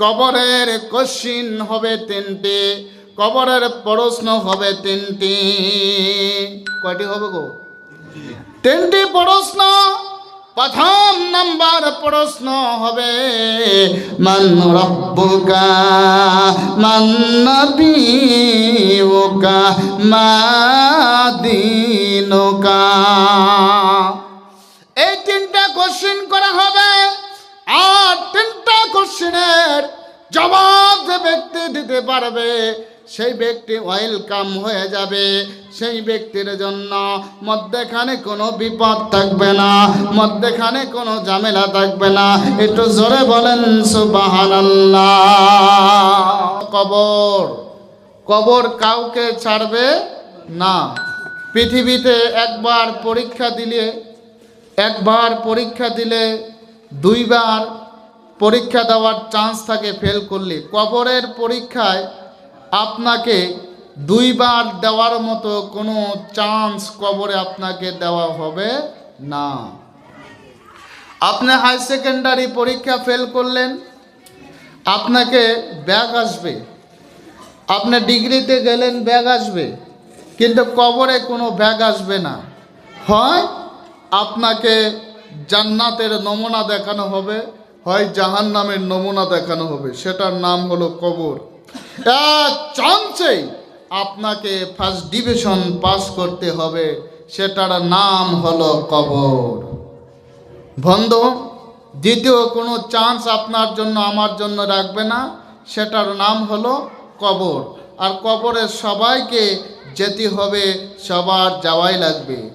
কবরের কোশ্চিন হবে তিনটি, কবরের প্রশ্ন হবে তিনটি। কয়টি হবে গো? তিনটি প্রশ্ন, প্রথম নাম্বার প্রশ্ন হবে, মান রব্বুকা, মান নবিয়ুকা মা দীনুকা। কোশ্চিনের জবাব যে ব্যক্তি দিতে পারবে, সেই ব্যক্তি ওয়েলকাম হয়ে যাবে। সেই ব্যক্তির জন্য মধ্যেখানে কোনো বিপদ থাকবে না, মধ্যেখানে কোনো ঝামেলা থাকবে না। একটু জোরে বলেন, সুবহানাল্লাহ। কবর কবর কাউকে ছাড়বে না। পৃথিবীতে একবার পরীক্ষা দিলে, একবার পরীক্ষা দিলে দুইবার পরীক্ষা দেওয়ার চান্স থাকে ফেল করলে। কবরের পরীক্ষায় আপনাকে দুইবার দেওয়ার মতো কোনো চান্স কবরে আপনাকে দেওয়া হবে না। আপনি হাই সেকেন্ডারি পরীক্ষা ফেল করলেন, আপনাকে ব্যাগ আসবে। আপনি ডিগ্রিতে গেলেন ব্যাগ আসবে। কিন্তু কবরে কোনো ব্যাগ আসবে না। হয় আপনাকে জান্নাতের নমুনা দেখানো হবে হয় জাহান্নামের নমুনা দেখানো হবে। সেটার নাম হলো কবর। এক চান্সেই আপনাকে ফার্স্ট ডিভিশন পাস করতে হবে। সেটার নাম হলো কবর। বন্ধু, দ্বিতীয় কোনো চান্স আপনার জন্য, আমার জন্য রাখবে না। সেটার নাম হলো কবর। আর কবরে সবাইকে যেতে হবে, সবার যাওয়াই লাগবে।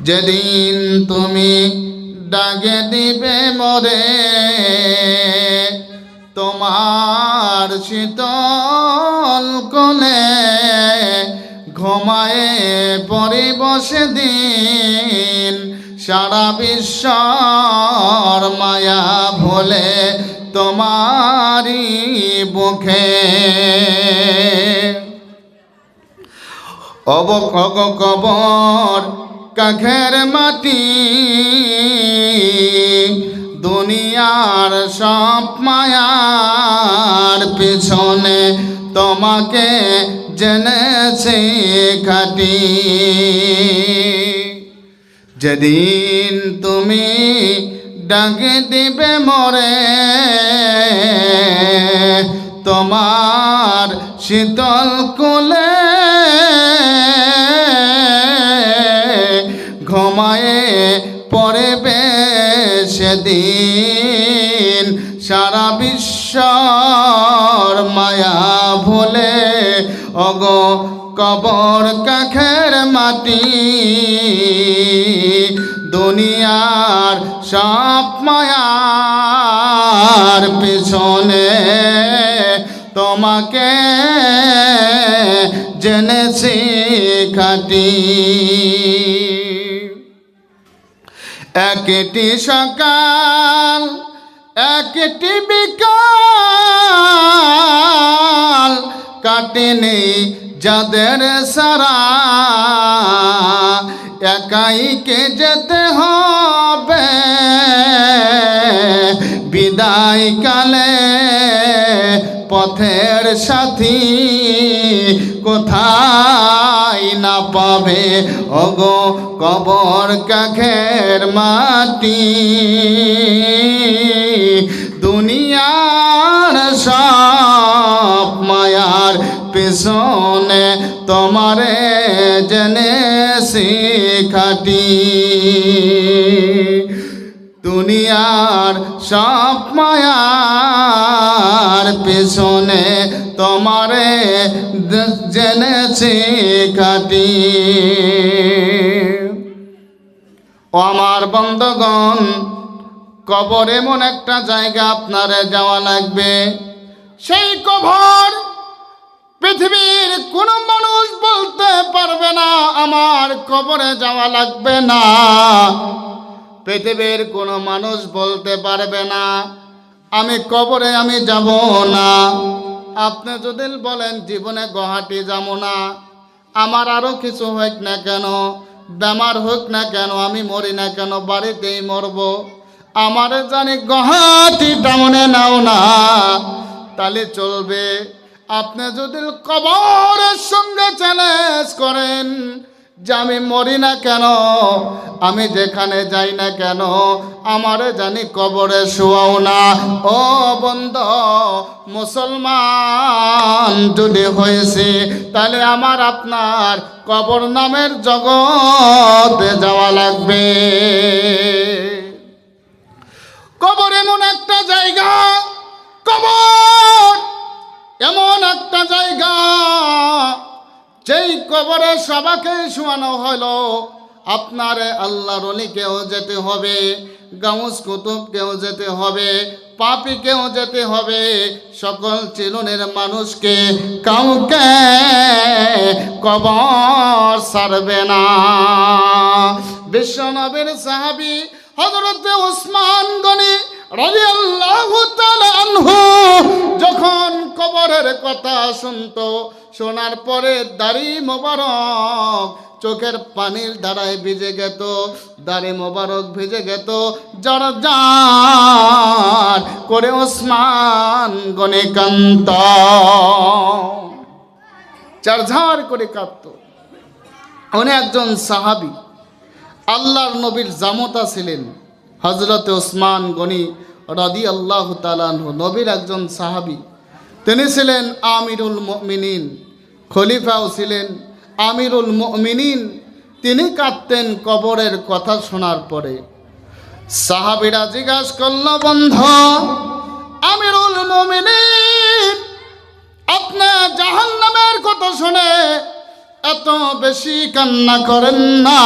যেদিন তুমি ডাকে দিবে মরে। তোমার শীতল কোলে ঘুমায়ে পরে বসে দিন সারা বিশ্বর মায়া ভোলে তোমারি বুকে। অবখগ কবর কাঘের মাটি দুনিয়ার সব মায়ার পিছনে তোমাকে জেনেছে খাটি। যেদিন তুমি ডাকে দিবে মরে, তোমার শীতল কোলে ঘুমায়ে পড়বে সেদিন সারা বিশ্বর মায়া ভুলে। অগ কবর কাখের মাটি, দুনিয়ার সব মায়ার পিছনে তোমাকে জেনেছি খাটি। একটি সকাল, একটি বিকাল কাটেনি যাদের সারা। একাইকে যেতে হবে? বিদায় কালে পথের সাথী কোথায়? না পাবে? ওগো কবর কাখের মাটি। দুনিয়ার সব মায়ার পেছনে তোমারে জেনে শিখাটি দুনিয়ার সব মায়ার পেছনে তোমারে জেনেছি কাটি ও আমার বন্ধগণ, কবর এমন একটা জায়গা আপনারে যাওয়া লাগবে। সেই কবর পৃথিবীর কোনো মানুষ বলতে পারবে না, আমার কবরে যাওয়া লাগবে না। পৃথিবীর কোনো মানুষ বলতে পারবে না। আমি কবরে আমি যাব না। আপনি যদি বলেন, জীবনে গুয়াহাটি যাব না। আমার আরও কিছু হোক না কেন, বেমার হোক না কেন, আমি মরি না কেন, বাড়িতেই মরব। আমার জানি গুয়াহাটি টাউনে নাও না, তাহলে চলবে। আপনি যদি কবরের সঙ্গে চ্যালেঞ্জ করেন যে আমি মরি না কেন, আমি যেখানে যাই না কেন, আমারে জানি কবরে শোয়াও না। ও বন্ধ, মুসলমান যদি হয়েছে, তাহলে আমার আপনার কবর নামের জগতে যাওয়া লাগবে। কবর এমন একটা জায়গা, কবর এমন একটা জায়গা যেই কবরে সবাকে শোয়ানো হলো, আপনার আল্লাহর অলিকেও যেতে হবে, গাউস কুতুবকেও যেতে হবে, পাপিকেও যেতে হবে। সকল চিরনের মানুষকে কাউকে কবর সারবে না। বিশ্বনবীর সাহাবি হজরত উসমান গনি রাদিয়াল্লাহু তাআলা আনহু যখন কবরের কথা শুনতো শোনার পরে দাড়ি মোবারক, চোখের পানির দ্বারায় ভিজে গেত, দাড়ি মোবারক ভিজে গেত। জড় করে ওসমান গনে কান্ত। চারঝার করে কাঁদত। উনি একজন সাহাবি। আল্লাহর নবীর জামতা ছিলেন হজরত ওসমান গনি রদি আল্লাহ তালানহ নবীর একজন সাহাবী। তিনি ছিলেন আমিরুল মিনিন খলিফাও ছিলেন আমিরুল মিনিন তিনি কাঁদতেন কবরের কথা শোনার পরে। সাহাবিরা জিজ্ঞাসা করল, বন্ধ, আমিরুল মমিনিন আপনার জাহান্নামের কথা শুনে এত বেশি কান্না করেন না?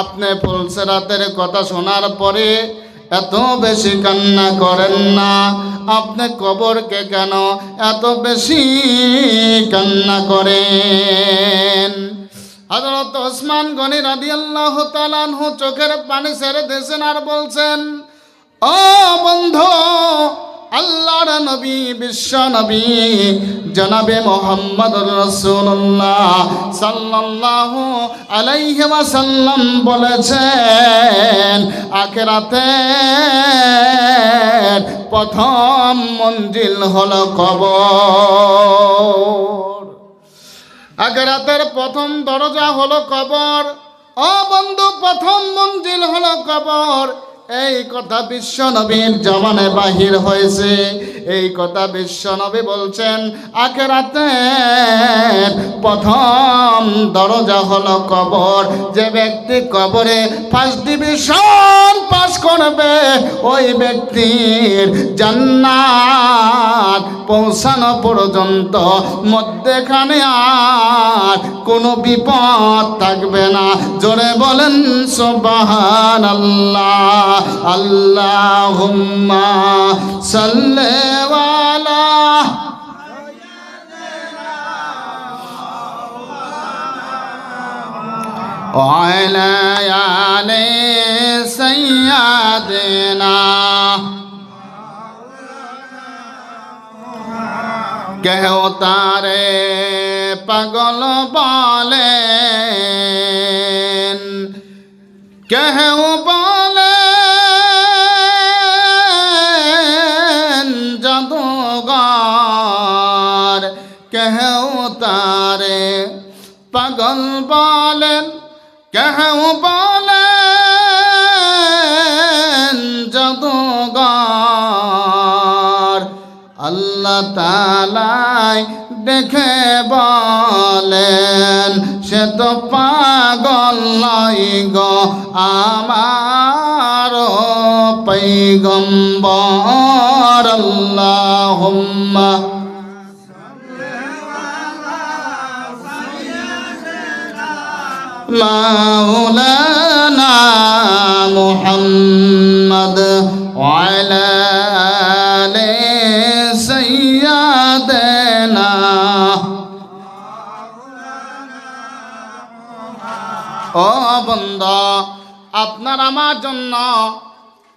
আপনি ফুলসেরাতের কথা শোনার পরে এত বেশি কান্না করেন না। আপনি কবরকে কেন এত বেশি কান্না করেন? হজরত ওসমান গনি রাদি আল্লাহ চোখের পানি সেরে দিয়েছেন আর বলছেন, ও বন্ধু আল্লাহর নবী, বিশ্ব নবী, জনাবে মোহাম্মদ রসুল্লাহ সাল্লাল্লাহু আলাইহি ওয়াসাল্লাম বলেছেন, আখেরাতে প্রথম মঞ্জিল হল কবর। আখেরাতের প্রথম দরজা হলো কবর। ও বন্ধু, প্রথম মঞ্জিল হলো কবর। এই কথা বিশ্ব নবীর জমানে বাহির হয়েছে। এই কথা বিশ্ব নবী বলছেন আখেরাতে প্রথম দরজা হলো কবর। যে ব্যক্তি কবরে ফার্স্ট ডিভিশন পাস করবে, ওই ব্যক্তির জান্নাত পৌঁছানো পর্যন্ত মধ্যেখানে আর কোনো বিপদ থাকবে না। জোরে বলেন সোবাহান আল্লাহ আল্লাহুম্মা সাল্লেওয়ালা وعلى آل سيدنا কেহ তারে পাগল বলেন কেহ পাগল বলেন, কেহ বলেন জাদুঘর। আল্লাহ তালাই দেখে বলেন, সে তো পাগল নয় গো আমার পৈগম্বর। আল্লাহুম্মা مولانا محمد وعلى آل سيدنا ও বন্ধা আপনার আমার জন্য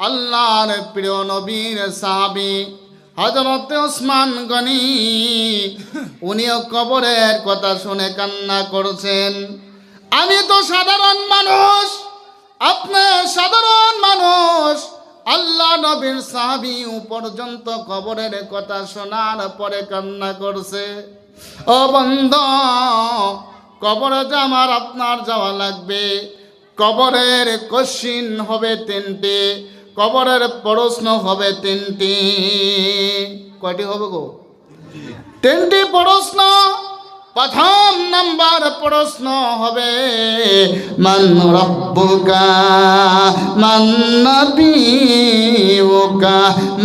আল্লাহর প্রিয় নবীর সাহাবি হজরত ওসমান গনি উনিও কবরের কথা শুনে কান্না করছেন আমি তো সাধারণ মানুষ, আপনি সাধারণ মানুষ। আল্লাহ নবীর সাহাবি পর্যন্ত কবরের কথা শোনার পরে কান্না করছে। ও বন্ধ, কবরে যে আমার আপনার যাওয়া লাগবে, কবরের কোশ্চিন হবে তিনটি, কবরের প্রশ্ন হবে তিনটি। কয়টি হবে গো? তিনটি প্রশ্ন। প্রথম নাম্বার প্রশ্ন হবে, মান রব্বুকা, মান নবিয়ুকা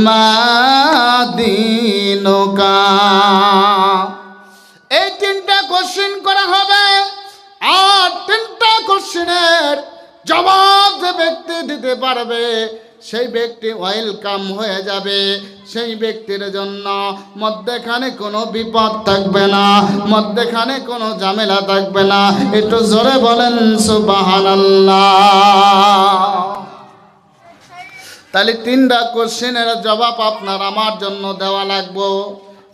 মা এই তিনটা কোশ্চেন করা হবে। আর তিনটা কোশ্চেনের জবাব যে ব্যক্তি দিতে পারবে, সেই ব্যক্তি ওয়েলকাম হয়ে যাবে। সেই ব্যক্তির জন্য মধ্যেখানে কোনো বিপদ থাকবে না, মধ্যেখানে কোনো ঝামেলা থাকবে না। একটু জোরে বলেন, সুবহানাল্লাহ। তাহলে তিনটা কোশ্চেনের জবাব আপনার আমার জন্য দেওয়া লাগবো।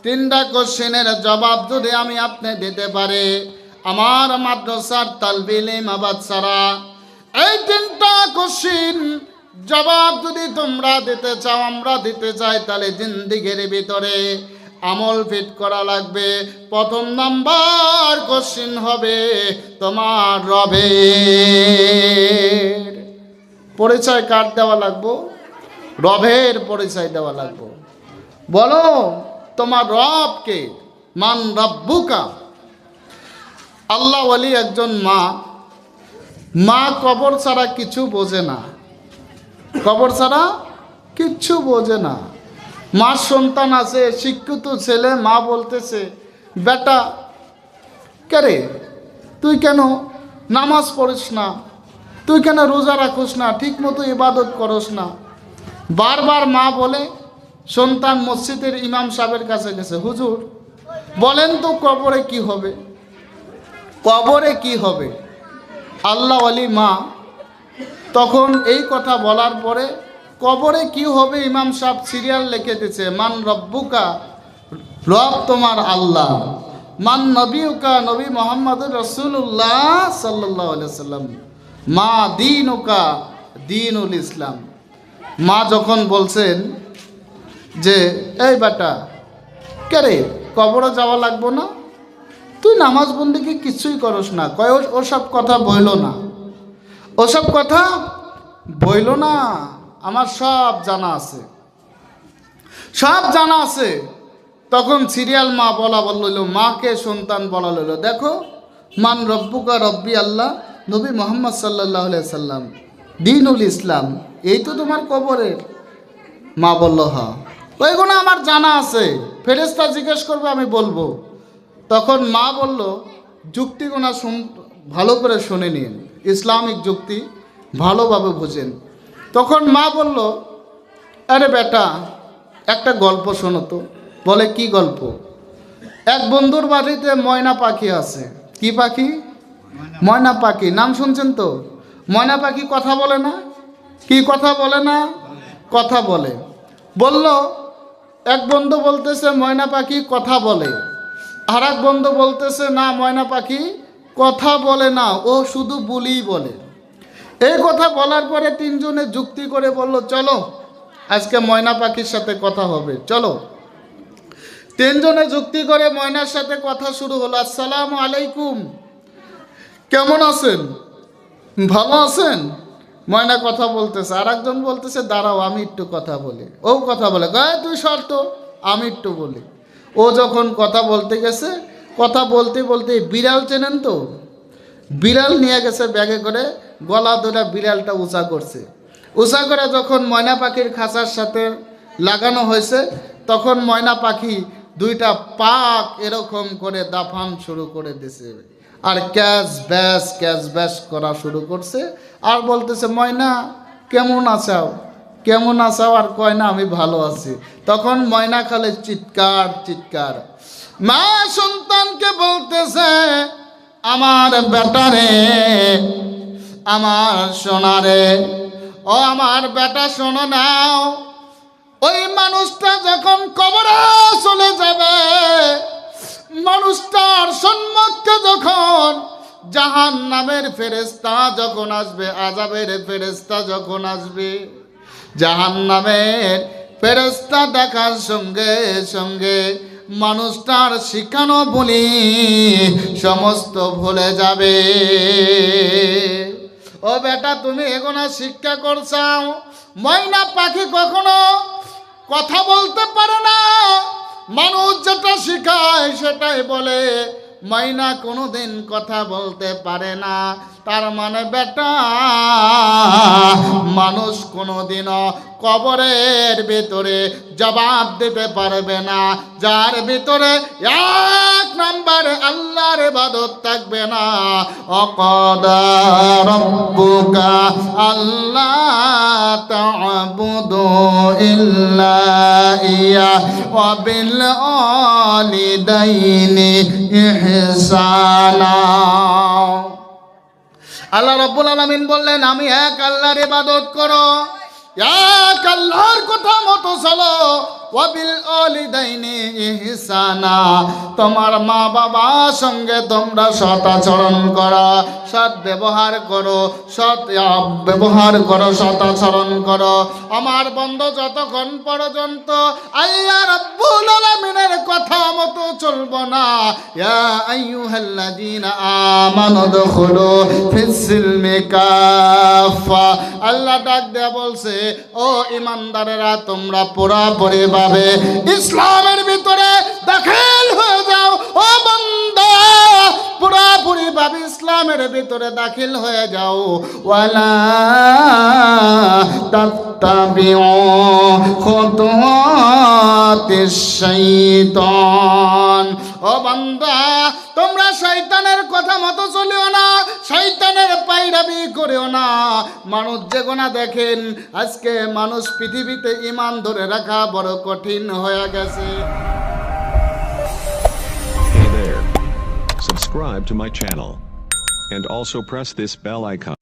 তিনটা কোশ্চেনের জবাব যদি আমি আপনি দিতে পারি, আমার মাদ্রাসার তালবিলিম আবাদ সারা এই তিনটা কোশ্চিন জবাব যদি তোমরা দিতে চাও, আমরা দিতে চাই, তাহলে জিন্দিগির ভিতরে আমল ফিট করা লাগবে। প্রথম নাম্বার কোশ্চিন হবে তোমার রবের। পরিচয় কার্ড দেওয়া লাগবো? রবের পরিচয় দেওয়া লাগবো। বলো, তোমার রবকে, মান রব্বুকা। আল্লাহ আলী একজন মা মা কবর ছাড়া কিছু বোঝে না। কবর ছাড়া কিচ্ছু বোঝে না। মার সন্তান আছে, শিক্ষিত ছেলে, মা বলতেছে, বেটা কেরে তুই কেন নামাজ পড়িস না? তুই কেন রোজা রাখোস না? ঠিক মতো ইবাদত করস না? বারবার মা বলে, সন্তান মসজিদের ইমাম সাহেবের কাছে গেছে। হুজুর, বলেন তো কবরে কি হবে? কবরে কি হবে? আল্লাহ আলী মা। তখন এই কথা বলার পরে কবরে কি হবে ইমাম সাহেব সিরিয়াল লিখে দিছে, মান রব্বুকা, রব তোমার আল্লাহ। মান নবীকা নবী মোহাম্মদ রসুল্লাহ সাল্লাহ সাল্লাম মা দিন ওকা দিনুল ইসলাম। মা যখন বলছেন যে, এই বেটা, কে রে, কবরে যাওয়া লাগবো না? তুই নামাজ বন্দিকে কিছুই করস না। কয় ওসব কথা বইল না। ওসব কথা বইল না। আমার সব জানা আছে। সব জানা আছে। তখন সিরিয়াল মা বলা বলল, মাকে সন্তান বলা লইল দেখো, মান রব্বুকা রব্বি আল্লাহ, নবী মোহাম্মদ সাল্লাহ সাল্লাম, দিনুল ইসলাম, এই তো তোমার কবরের। মা বলল হ্যাঁ। ওইগুলো আমার জানা আছে। ফেরেস্তা জিজ্ঞেস করবে, আমি বলব। তখন মা বলল, যুক্তিগুনা শুন, ভালো করে শুনে নিন। ইসলামিক যুক্তি ভালোভাবে বুঝেন। তখন মা বলল, আরে বেটা, একটা গল্প শোনো তো। বলে, কি গল্প? এক বন্ধুর বাড়িতে ময়না পাখি আছে। কি পাখি? ময়না পাখি। নাম শুনছেন তো? ময়না পাখি কথা বলে না? কি কথা বলে না? কথা বলে। বলল, এক বন্ধু বলতেছে, ময়না পাখি কথা বলে। আর এক বন্ধু বলতেছে, না, ময়না পাখি, কথা বলে না, ও শুধু বলিই বলে। এই কথা বলার পরে তিনজনে যুক্তি করে বলল, চলো, আজকে ময়না পাখির সাথে কথা হবে, চলো। তিনজনে যুক্তি করে ময়নার সাথে কথা শুরু হলো, আসসালাম আলাইকুম, কেমন আছেন? ভালো আছেন? ময়না কথা বলতেছে আর একজন বলতেছে, দাঁড়াও, আমি একটু কথা বলি। ও কথা বলে, গায়ে তুই শর্ত, আমি একটু বলি। ও যখন কথা বলতে গেছে, কথা বলতে বলতে বিড়াল চেনেন তো? বিড়াল নিয়ে গেছে ব্যাগে করে, গলা ধরে বিড়ালটা উঁচা করছে। উঁচা করে যখন ময়না পাখির খাঁচার সাথে লাগানো হয়েছে, তখন ময়না পাখি দুইটা পাক এরকম করে দাফান শুরু করে দিছে আর ক্যাশ ব্যাস ক্যাশ ব্যাস করা শুরু করছে। আর বলতেছে, ময়না, কেমন আছাও কেমন আছাও আর কয় না, আমি ভালো আছি। তখন ময়না খালে চিৎকার চিৎকার, মা সন্তানকে বলতেছে, আমার বেটারে আমার সোনারে, ও আমার বেটা শোনো নাও। ওই মানুষটা যখন কবরে চলে যাবে, মানুষটার সম্মুখে যখন জাহান নামের ফেরেস্তা যখন আসবে আজাবের ফেরেস্তা যখন আসবে জাহান নামের ফেরস্তা দেখার সঙ্গে সঙ্গে মানুষটার শিখানো বলি সমস্ত ভুলে যাবে। ও বেটা, তুমি এগোনা শিক্ষা করছাও? ময়না পাখি কখনো কথা বলতে পারে না। মানুষ যেটা শিখায় সেটাই বলে। মাইনা কোনোদিন কথা বলতে পারে না। তার মানে বেটা, মানুষ কোনোদিনও কবরের ভিতরে জবাব দিতে পারবে না। যার ভিতরে এক নাম্বার আল্লাহর ইবাদত থাকবে না। অকদা আল্লাহ ইয়া, ওয়া বিল ইহসানা। আল্লাহ রব্বুল আলমিন বললেন আমি এক আল্লাহর ইবাদত করো। তোমার মা বাবার সঙ্গে তোমরা সৎ আচরণ করো, সৎ ব্যবহার করো, সৎ ব্যবহার করো, সৎ আচরণ করো। আমার বন্ধ যতক্ষণ পর্যন্ত আল্লাহ রব্বুল কথা মতো চলবো না, ইয়া আইয়ুহাল্লাযীনা আমানু দুখুলু ফিস-সিলমি কাফা আল্লাহ ডাক দেয়া বলছে ও ইমানদারেরা, তোমরা পুরাপুরি ভাবে ইসলামের ভিতরে দাখিল হয়ে যাও। ও বান্দা, পুরাপুরি ভাবে ইসলামের ভিতরে দাখিল হয়ে যাও। ওয়ালা তাত্তাবিউ খুতুওয়াতিশ শাইতান। ও বান্দা তোমরা শয়তানের কথা মতো চলিও না, শয়তানের পাইরাবি করিও না মানুষ যে গোনা দেখেন, আজকে মানুষ পৃথিবীতে ইমান ধরে রাখা বড় কঠিন হয়ে গেছে. Subscribe to my channel. And also press this bell icon.